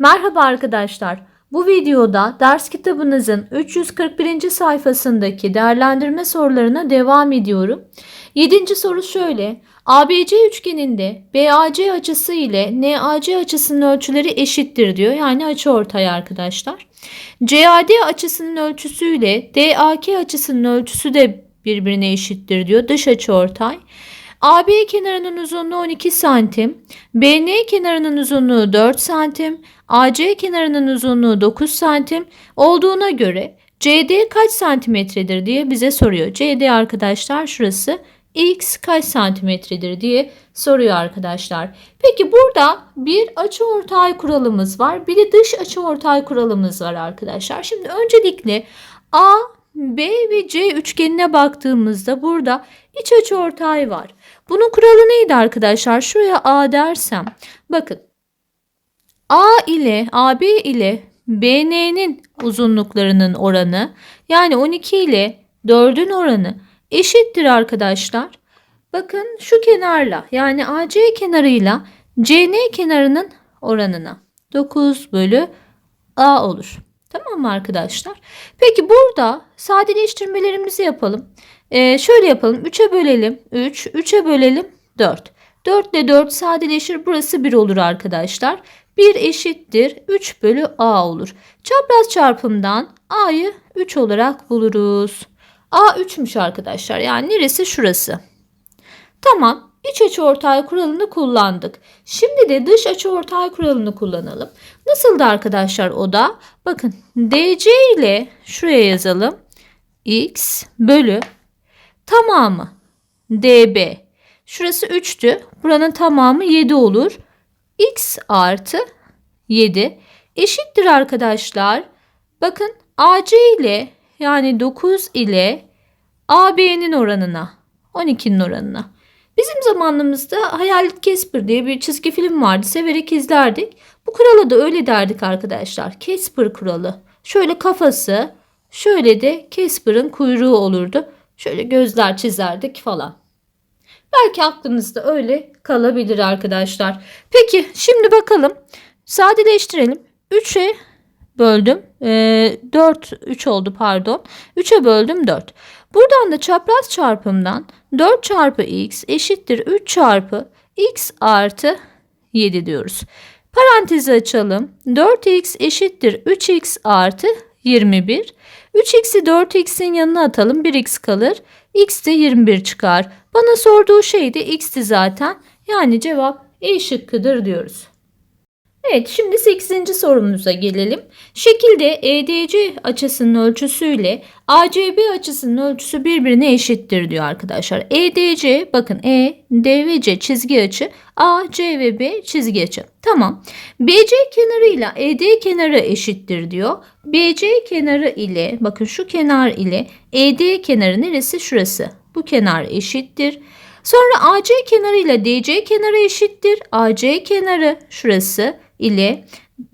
Merhaba arkadaşlar. Bu videoda ders kitabınızın 341. sayfasındaki değerlendirme sorularına devam ediyorum. 7. soru şöyle. ABC üçgeninde BAC açısı ile NAC açısının ölçüleri eşittir diyor. Yani açıortay arkadaşlar. CAD açısının ölçüsü ile DAK açısının ölçüsü de birbirine eşittir diyor. Dış açıortay. AB kenarının uzunluğu 12 santim, BN kenarının uzunluğu 4 santim, AC kenarının uzunluğu 9 santim olduğuna göre CD kaç santimetredir diye bize soruyor. CD arkadaşlar şurası X kaç santimetredir diye soruyor arkadaşlar. Peki burada bir açıortay kuralımız var. Bir de dış açıortay kuralımız var arkadaşlar. Şimdi öncelikle A, B ve C üçgenine baktığımızda burada iç açıortay var. Bunun kuralı neydi arkadaşlar? Şuraya A dersem. Bakın. A ile AB ile BN'nin uzunluklarının oranı yani 12 ile 4'ün oranı eşittir arkadaşlar. Bakın şu kenarla yani AC kenarıyla CN kenarının oranına 9 bölü A olur. Tamam mı arkadaşlar? Peki burada sadeleştirmelerimizi yapalım. Ee, şöyle yapalım. 3'e bölelim 3. 3'e bölelim 4. 4 ile 4 sadeleşir. Burası 1 olur arkadaşlar. 1 eşittir 3 bölü A olur. Çapraz çarpımdan A'yı 3 olarak buluruz. A 3'müş arkadaşlar. Yani neresi şurası. Tamam. İç açıortay kuralını kullandık. Şimdi de dış açıortay kuralını kullanalım. Nasıldı arkadaşlar o da? Bakın DC ile şuraya yazalım. X bölü tamamı DB. Şurası 3'tü. Buranın tamamı 7 olur. X artı 7 eşittir arkadaşlar. Bakın AC ile yani 9 ile AB'nin oranına 12'nin oranına. Bizim zamanımızda Hayalet Casper diye bir çizgi film vardı. Severek izlerdik. Bu kurala da öyle derdik arkadaşlar. Casper kuralı. Şöyle kafası, şöyle de Casper'ın kuyruğu olurdu. Şöyle gözler çizerdik falan. Belki aklınızda öyle kalabilir arkadaşlar. Peki şimdi bakalım. Sadeleştirelim. 3'e böldüm. Ee, 4, 3 oldu pardon. 3'e böldüm 4. Buradan da çapraz çarpımdan 4 çarpı x eşittir 3 çarpı x artı 7 diyoruz. Parantezi açalım. 4x eşittir 3x artı 21. 3x'i 4x'in yanına atalım. 1x kalır. x de 21 çıkar. Bana sorduğu şey de x'ti zaten. Yani cevap E şıkkıdır diyoruz. Evet şimdi 8. sorumuza gelelim. Şekilde EDC açısının ölçüsüyle ACB açısının ölçüsü birbirine eşittir diyor arkadaşlar. EDC bakın E, D ve C çizgi açı, A, C ve B çizgi açı. Tamam. BC kenarıyla ED kenarı eşittir diyor. BC kenarı ile bakın şu kenar ile ED kenarı neresi? Şurası. Bu kenar eşittir. Sonra AC kenarı ile DC kenarı eşittir. AC kenarı şurası ile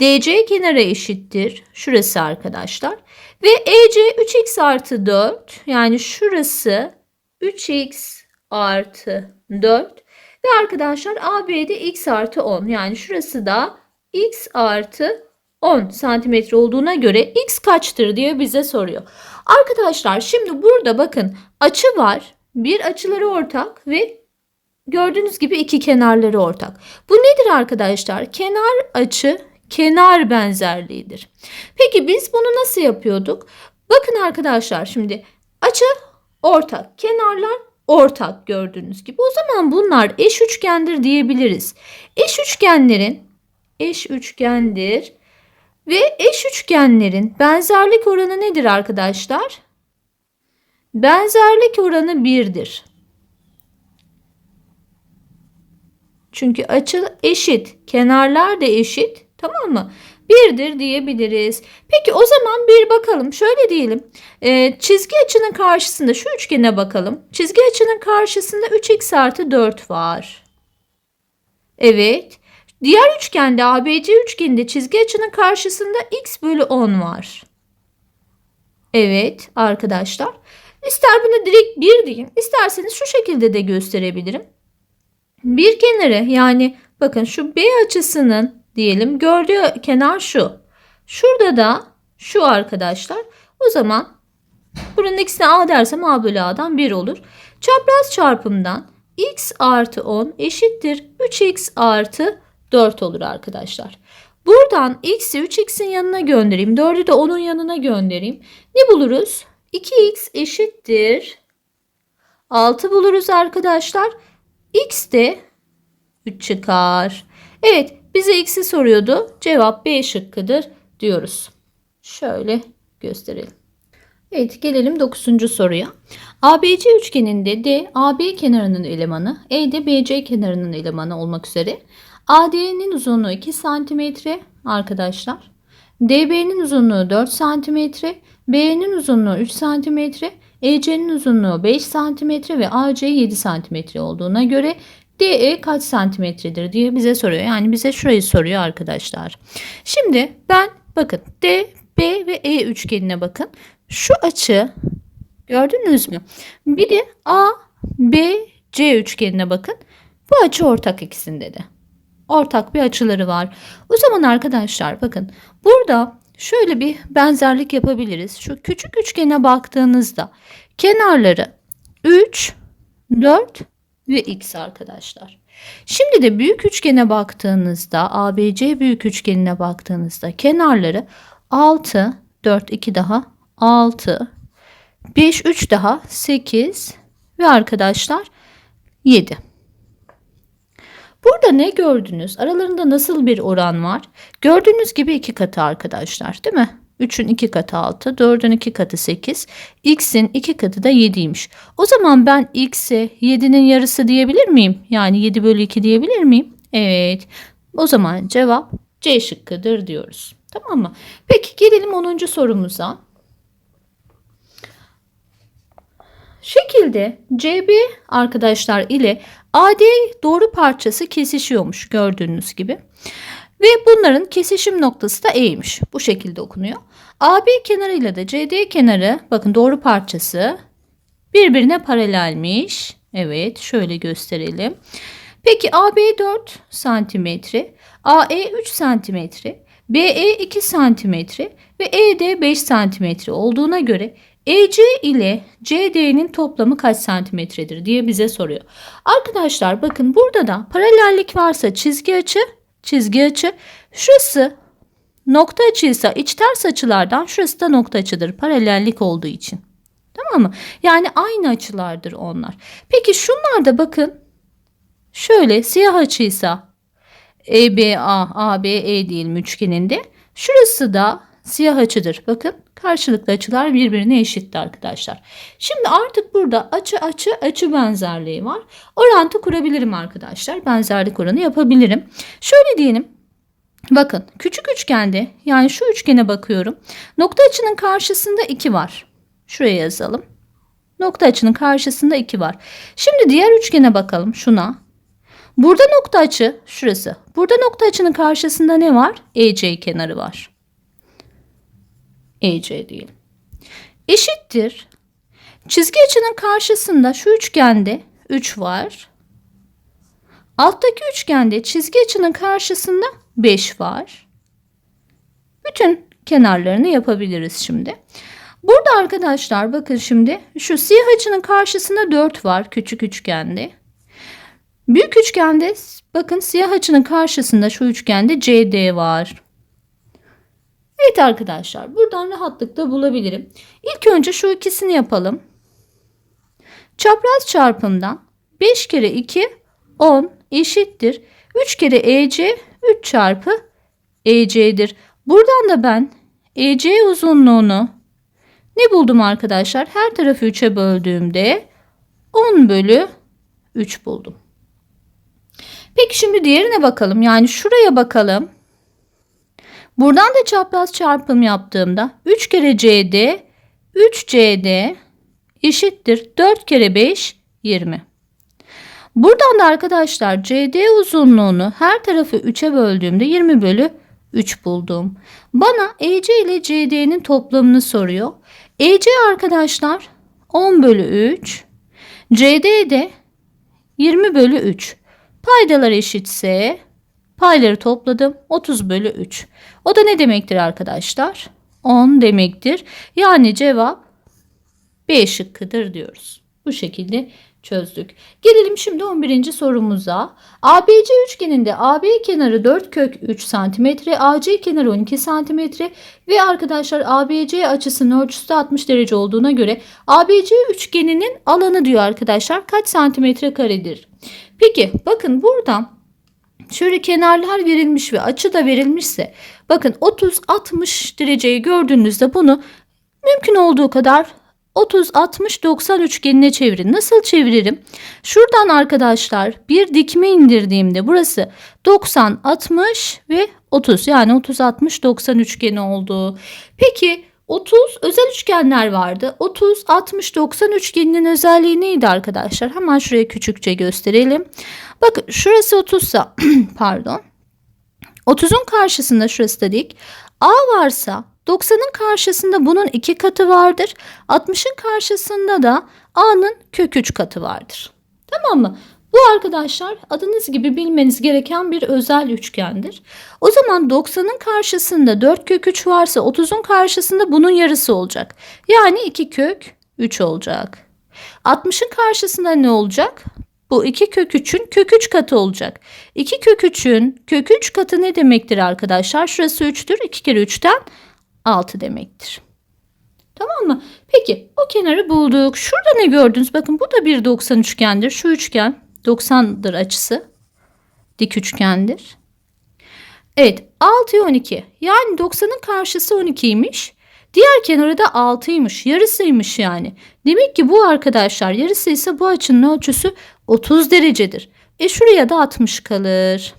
DC kenarı eşittir. Şurası arkadaşlar. Ve EC 3x artı 4 yani şurası 3x artı 4 ve arkadaşlar AB'de x artı 10 yani şurası da x artı 10 santimetre olduğuna göre x kaçtır diye bize soruyor. Arkadaşlar şimdi burada bakın açı var. Bir açıları ortak ve gördüğünüz gibi iki kenarları ortak. Bu nedir arkadaşlar? Kenar açı kenar benzerliğidir. Peki biz bunu nasıl yapıyorduk? Bakın arkadaşlar şimdi açı ortak, kenarlar ortak gördüğünüz gibi. O zaman bunlar eş üçgendir diyebiliriz. Eş üçgenlerin eş üçgendir ve eş üçgenlerin benzerlik oranı nedir arkadaşlar? Benzerlik oranı 1'dir. Çünkü açı eşit, kenarlar da eşit. Tamam mı? Birdir diyebiliriz. Peki o zaman bir bakalım. Şöyle diyelim. Ee, çizgi açının karşısında şu üçgene bakalım. Çizgi açının karşısında 3x artı 4 var. Evet. Diğer üçgende ABC üçgeninde çizgi açının karşısında x bölü 10 var. Evet arkadaşlar. İster bunu direkt 1 diyeyim. isterseniz şu şekilde de gösterebilirim. Bir kenarı yani bakın şu B açısının diyelim. Gördüğü kenar şu. Şurada da şu arkadaşlar. O zaman buranın ikisine A dersem A bölü A'dan 1 olur. Çapraz çarpımdan x artı 10 eşittir 3x artı 4 olur arkadaşlar. Buradan x'i 3x'in yanına göndereyim. 4'ü de 10'un yanına göndereyim. Ne buluruz? 2x eşittir 6 buluruz arkadaşlar. X de 3 çıkar. Evet bize x'i soruyordu. Cevap B şıkkıdır diyoruz. Şöyle gösterelim. Evet gelelim 9. soruya. ABC üçgeninde D AB kenarının elemanı, E de BC kenarının elemanı olmak üzere AD'nin uzunluğu 2 cm arkadaşlar. DB'nin uzunluğu 4 cm, BE'nin uzunluğu 3 cm, EC'nin uzunluğu 5 cm ve AC 7 cm olduğuna göre DE kaç santimetredir diye bize soruyor. Yani bize şurayı soruyor arkadaşlar. Şimdi ben bakın D, B ve E üçgenine bakın. Şu açı gördünüz mü? Bir de A, B, C üçgenine bakın. Bu açı ortak ikisinde de. Ortak bir açıları var. O zaman arkadaşlar bakın burada şöyle bir benzerlik yapabiliriz. Şu küçük üçgene baktığınızda kenarları 3, 4 ve x arkadaşlar. Şimdi de büyük üçgene baktığınızda ABC büyük üçgenine baktığınızda kenarları 6, 4, 2 daha 6, 5, 3 daha 8 ve arkadaşlar 7. Burada ne gördünüz? Aralarında nasıl bir oran var? Gördüğünüz gibi iki katı arkadaşlar değil mi? 3'ün 2 katı 6, 4'ün 2 katı 8, x'in 2 katı da 7'ymiş. O zaman ben x'e 7'nin yarısı diyebilir miyim? Yani 7 bölü 2 diyebilir miyim? Evet. O zaman cevap C şıkkıdır diyoruz. Tamam mı? Peki gelelim 10. sorumuza. Şekilde CB arkadaşlar ile AD doğru parçası kesişiyormuş gördüğünüz gibi. Ve bunların kesişim noktası da E'ymiş. Bu şekilde okunuyor. AB kenarıyla da CD kenarı bakın doğru parçası birbirine paralelmiş. Evet şöyle gösterelim. Peki AB 4 santimetre, AE 3 santimetre, BE 2 santimetre ve ED 5 santimetre olduğuna göre EC ile CD'nin toplamı kaç santimetredir diye bize soruyor. Arkadaşlar bakın burada da paralellik varsa çizgi açı, çizgi açı. Şurası nokta açıysa iç ters açılardan şurası da nokta açıdır paralellik olduğu için. Tamam mı? Yani aynı açılardır onlar. Peki şunlar da bakın şöyle siyah açıysa EBA, ABE diyelim üçgeninde. Şurası da siyah açıdır. Bakın karşılıklı açılar birbirine eşitti arkadaşlar. Şimdi artık burada açı açı açı benzerliği var. Orantı kurabilirim arkadaşlar. Benzerlik oranı yapabilirim. Şöyle diyelim. Bakın küçük üçgende yani şu üçgene bakıyorum. Nokta açının karşısında 2 var. Şuraya yazalım. Nokta açının karşısında 2 var. Şimdi diğer üçgene bakalım şuna. Burada nokta açı şurası. Burada nokta açının karşısında ne var? EC kenarı var. EC diyelim. Eşittir. Çizgi açının karşısında şu üçgende 3 var. Alttaki üçgende çizgi açının karşısında 5 var. Bütün kenarlarını yapabiliriz şimdi. Burada arkadaşlar bakın şimdi şu siyah açının karşısında 4 var küçük üçgende. Büyük üçgende bakın siyah açının karşısında şu üçgende CD var. Evet arkadaşlar buradan rahatlıkla bulabilirim. İlk önce şu ikisini yapalım. Çapraz çarpımdan 5 kere 2 10 eşittir. 3 kere EC 3 çarpı EC'dir. Buradan da ben EC uzunluğunu ne buldum arkadaşlar? Her tarafı 3'e böldüğümde 10 bölü 3 buldum. Peki şimdi diğerine bakalım. Yani şuraya bakalım. Buradan da çapraz çarpım yaptığımda 3 kere CD 3 CD eşittir 4 kere 5 20. Buradan da arkadaşlar CD uzunluğunu her tarafı 3'e böldüğümde 20 bölü 3 buldum. Bana EC ile CD'nin toplamını soruyor. EC arkadaşlar 10 bölü 3. CD de 20 bölü 3. Paydalar eşitse Payları topladım. 30 bölü 3. O da ne demektir arkadaşlar? 10 demektir. Yani cevap B şıkkıdır diyoruz. Bu şekilde çözdük. Gelelim şimdi 11. sorumuza. ABC üçgeninde AB kenarı 4 kök 3 cm, AC kenarı 12 cm ve arkadaşlar ABC açısının ölçüsü de 60 derece olduğuna göre ABC üçgeninin alanı diyor arkadaşlar kaç santimetre karedir? Peki bakın buradan şöyle kenarlar verilmiş ve açı da verilmişse bakın 30-60 dereceyi gördüğünüzde bunu mümkün olduğu kadar 30 60 90 üçgenine çevirin. Nasıl çeviririm? Şuradan arkadaşlar bir dikme indirdiğimde burası 90 60 ve 30 yani 30 60 90 üçgeni oldu. Peki 30 özel üçgenler vardı. 30 60 90 üçgeninin özelliği neydi arkadaşlar? Hemen şuraya küçükçe gösterelim. Bakın şurası 30 sa pardon. 30'un karşısında şurası da dik. A varsa 90'ın karşısında bunun iki katı vardır. 60'ın karşısında da A'nın kök 3 katı vardır. Tamam mı? Bu arkadaşlar adınız gibi bilmeniz gereken bir özel üçgendir. O zaman 90'ın karşısında 4 kök 3 varsa 30'un karşısında bunun yarısı olacak. Yani 2 kök 3 olacak. 60'ın karşısında ne olacak? Bu 2 kök 3'ün kök 3 katı olacak. 2 kök 3'ün kök 3 katı ne demektir arkadaşlar? Şurası 3'tür. 2 kere 3'ten 6 demektir. Tamam mı? Peki o kenarı bulduk. Şurada ne gördünüz? Bakın bu da bir 90 üçgendir. Şu üçgen 90'dır açısı. Dik üçgendir. Evet 6'ya 12. Yani 90'ın karşısı 12'ymiş. Diğer kenarı da 6'ymış. Yarısıymış yani. Demek ki bu arkadaşlar yarısı ise bu açının ölçüsü 30 derecedir. E şuraya da 60 kalır.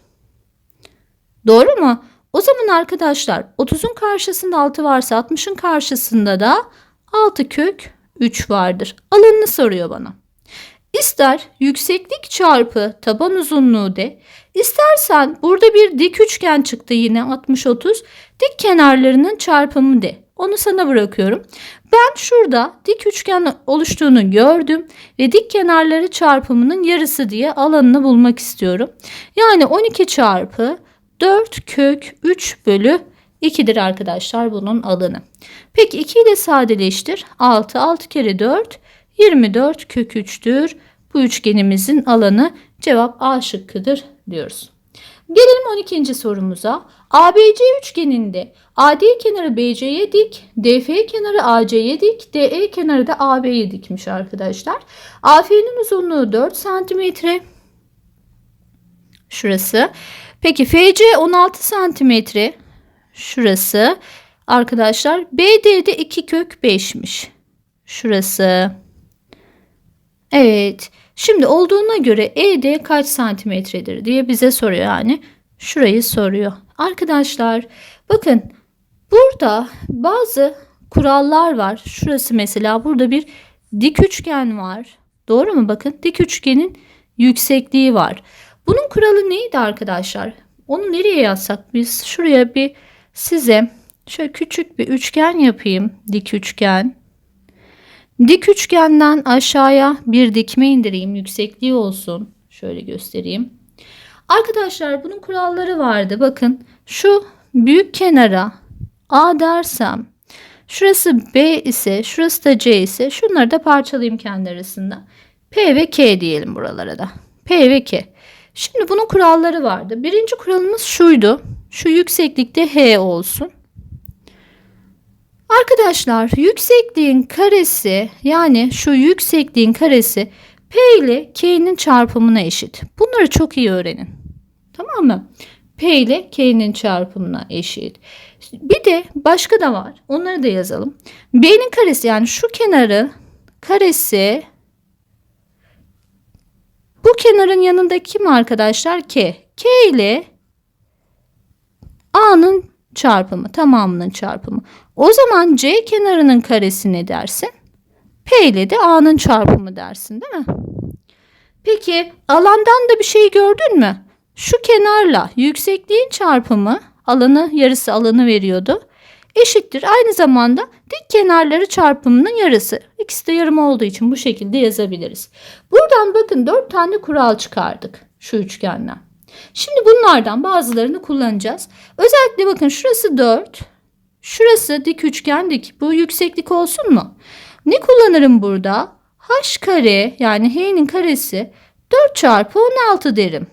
Doğru mu? O zaman arkadaşlar 30'un karşısında 6 varsa 60'ın karşısında da 6 kök 3 vardır. Alanını soruyor bana. İster yükseklik çarpı taban uzunluğu de. İstersen burada bir dik üçgen çıktı yine 60-30. Dik kenarlarının çarpımı de. Onu sana bırakıyorum. Ben şurada dik üçgen oluştuğunu gördüm ve dik kenarları çarpımının yarısı diye alanını bulmak istiyorum. Yani 12 çarpı 4 kök 3 bölü 2'dir arkadaşlar bunun alanı. Peki 2 ile sadeleştir. 6, 6 kere 4, 24 kök 3'tür. Bu üçgenimizin alanı cevap A şıkkıdır diyoruz. Gelelim 12. sorumuza. ABC üçgeninde AD kenarı BC'ye dik, DF kenarı AC'ye dik, DE kenarı da AB'ye dikmiş arkadaşlar. AF'nin uzunluğu 4 cm. Şurası. Peki FC 16 santimetre. Şurası. Arkadaşlar BD'de 2 kök 5'miş. Şurası. Evet. Şimdi olduğuna göre ED kaç santimetredir diye bize soruyor yani. Şurayı soruyor. Arkadaşlar bakın burada bazı kurallar var. Şurası mesela burada bir dik üçgen var. Doğru mu? Bakın dik üçgenin yüksekliği var. Bunun kuralı neydi arkadaşlar? Onu nereye yazsak biz? Şuraya bir size şöyle küçük bir üçgen yapayım. Dik üçgen. Dik üçgenden aşağıya bir dikme indireyim. Yüksekliği olsun. Şöyle göstereyim. Arkadaşlar bunun kuralları vardı. Bakın şu büyük kenara A dersem şurası B ise şurası da C ise şunları da parçalayayım kendi arasında. P ve K diyelim buralara da. P ve K. Şimdi bunun kuralları vardı. Birinci kuralımız şuydu. Şu yükseklikte H olsun. Arkadaşlar yüksekliğin karesi yani şu yüksekliğin karesi P ile K'nin çarpımına eşit. Bunları çok iyi öğrenin. Tamam mı? P ile K'nin çarpımına eşit. Bir de başka da var. Onları da yazalım. B'nin karesi yani şu kenarı karesi bu kenarın yanında kim arkadaşlar? K. K ile A'nın çarpımı, tamamının çarpımı. O zaman C kenarının karesi ne dersin? P ile de A'nın çarpımı dersin değil mi? Peki alandan da bir şey gördün mü? Şu kenarla yüksekliğin çarpımı alanı yarısı alanı veriyordu. Eşittir. Aynı zamanda dik kenarları çarpımının yarısı. İkisi de yarım olduğu için bu şekilde yazabiliriz. Buradan bakın dört tane kural çıkardık şu üçgenden. Şimdi bunlardan bazılarını kullanacağız. Özellikle bakın şurası 4. Şurası dik üçgen dik. Bu yükseklik olsun mu? Ne kullanırım burada? H kare yani H'nin karesi 4 çarpı 16 derim.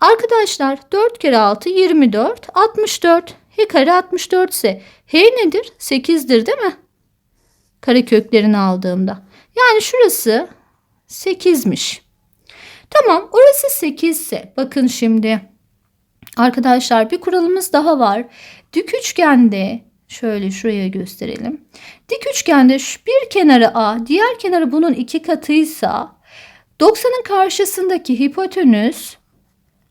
Arkadaşlar 4 kere 6 24 64. H kare 64 ise H nedir? 8'dir değil mi? Kare köklerini aldığımda. Yani şurası 8'miş. Tamam orası 8 ise bakın şimdi arkadaşlar bir kuralımız daha var. Dik üçgende şöyle şuraya gösterelim. Dik üçgende şu bir kenarı A diğer kenarı bunun iki katıysa 90'ın karşısındaki hipotenüs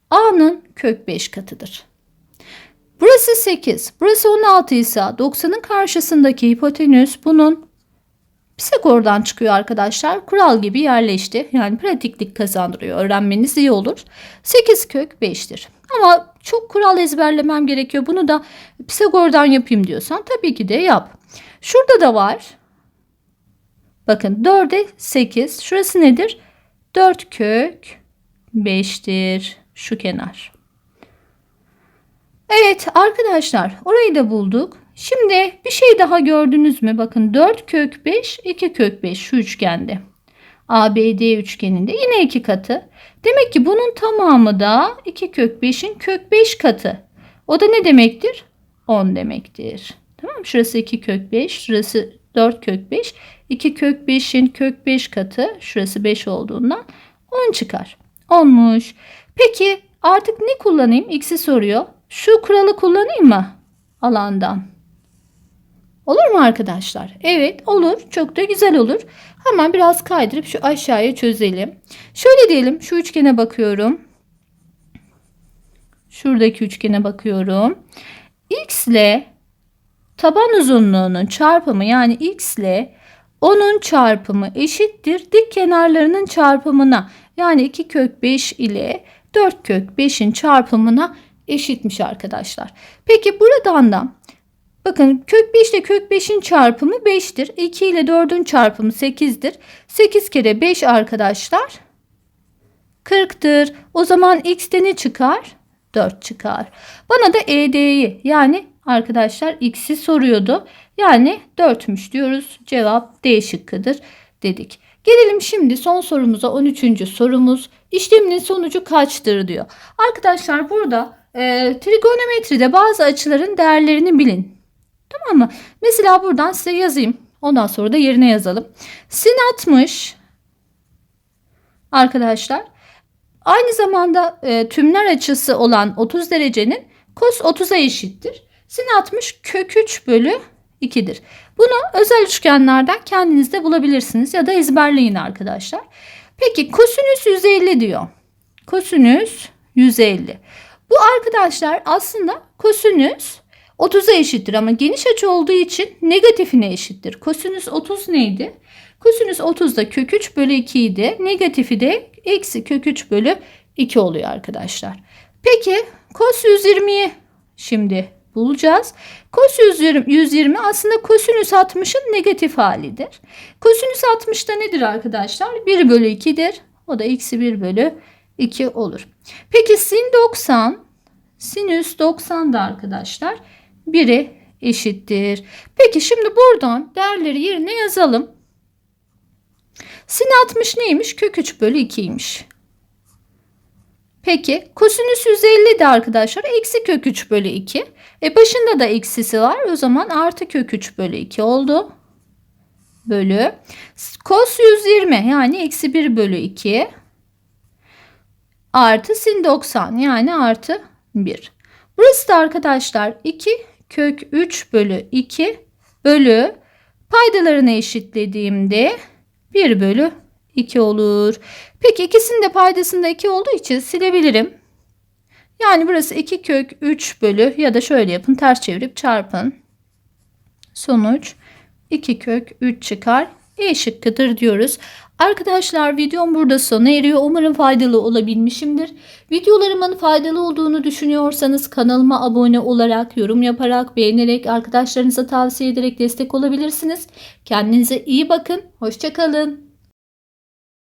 A'nın kök 5 katıdır. Burası 8, burası 16 ise 90'ın karşısındaki hipotenüs bunun Pisagor'dan çıkıyor arkadaşlar. Kural gibi yerleşti. Yani pratiklik kazandırıyor. Öğrenmeniz iyi olur. 8 kök 5'tir. Ama çok kural ezberlemem gerekiyor. Bunu da Pisagor'dan yapayım diyorsan tabii ki de yap. Şurada da var. Bakın 4'e 8. Şurası nedir? 4 kök 5'tir. Şu kenar. Evet arkadaşlar orayı da bulduk. Şimdi bir şey daha gördünüz mü? Bakın 4 kök 5, 2 kök 5 şu üçgende. ABD üçgeninde yine iki katı. Demek ki bunun tamamı da 2 kök 5'in kök 5 katı. O da ne demektir? 10 demektir. Tamam? Şurası 2 kök 5, şurası 4 kök 5. 2 kök 5'in kök 5 katı. Şurası 5 olduğundan 10 çıkar. 10'muş. Peki artık ne kullanayım? X'i soruyor. Şu kuralı kullanayım mı? Alandan. Olur mu arkadaşlar? Evet olur. Çok da güzel olur. Hemen biraz kaydırıp şu aşağıya çözelim. Şöyle diyelim şu üçgene bakıyorum. Şuradaki üçgene bakıyorum. X ile taban uzunluğunun çarpımı yani x ile onun çarpımı eşittir dik kenarlarının çarpımına. Yani 2 kök 5 ile 4 kök 5'in çarpımına eşitmiş arkadaşlar. Peki buradan da bakın kök 5 ile kök 5'in çarpımı 5'tir. 2 ile 4'ün çarpımı 8'dir. 8 kere 5 arkadaşlar 40'tır. O zaman x'te ne çıkar? 4 çıkar. Bana da ED'yi yani arkadaşlar x'i soruyordu. Yani 4'müş diyoruz. Cevap D şıkkıdır dedik. Gelelim şimdi son sorumuza 13. sorumuz. İşleminin sonucu kaçtır diyor. Arkadaşlar burada e, trigonometride bazı açıların değerlerini bilin. Tamam mı? Mesela buradan size yazayım. Ondan sonra da yerine yazalım. Sin 60 arkadaşlar aynı zamanda e, tümler açısı olan 30 derecenin kos 30'a eşittir. Sin 60 kök 3 bölü 2'dir. Bunu özel üçgenlerden kendiniz de bulabilirsiniz ya da ezberleyin arkadaşlar. Peki kosinüs 150 diyor. Kosinüs 150. Bu arkadaşlar aslında kosinüs 30'a eşittir ama geniş açı olduğu için negatifine eşittir. Kosinüs 30 neydi? Kosinüs 30 da kök 3 bölü 2 idi. Negatifi de eksi kök 3 bölü 2 oluyor arkadaşlar. Peki kos 120'yi şimdi bulacağız. Kos 120 aslında kosinüs 60'ın negatif halidir. Kosinüs 60 da nedir arkadaşlar? 1 bölü 2'dir. O da eksi 1 bölü 2 olur. Peki sin 90 sinüs 90 da arkadaşlar 1'e eşittir. Peki şimdi buradan değerleri yerine yazalım. Sin 60 neymiş? Kök 3 bölü 2'ymiş. Peki kosinüs 150 de arkadaşlar eksi kök 3 bölü 2. E başında da eksisi var. O zaman artı kök 3 bölü 2 oldu. Bölü. Kos 120 yani eksi 1 bölü 2. Artı sin 90 yani artı 1. Burası da arkadaşlar 2 kök 3 bölü 2 bölü paydalarını eşitlediğimde 1 bölü 2 olur. Peki ikisinin de paydasında 2 olduğu için silebilirim. Yani burası 2 kök 3 bölü ya da şöyle yapın ters çevirip çarpın. Sonuç 2 kök 3 çıkar. E şıkkıdır diyoruz. Arkadaşlar videom burada sona eriyor. Umarım faydalı olabilmişimdir. Videolarımın faydalı olduğunu düşünüyorsanız kanalıma abone olarak, yorum yaparak, beğenerek, arkadaşlarınıza tavsiye ederek destek olabilirsiniz. Kendinize iyi bakın. Hoşçakalın.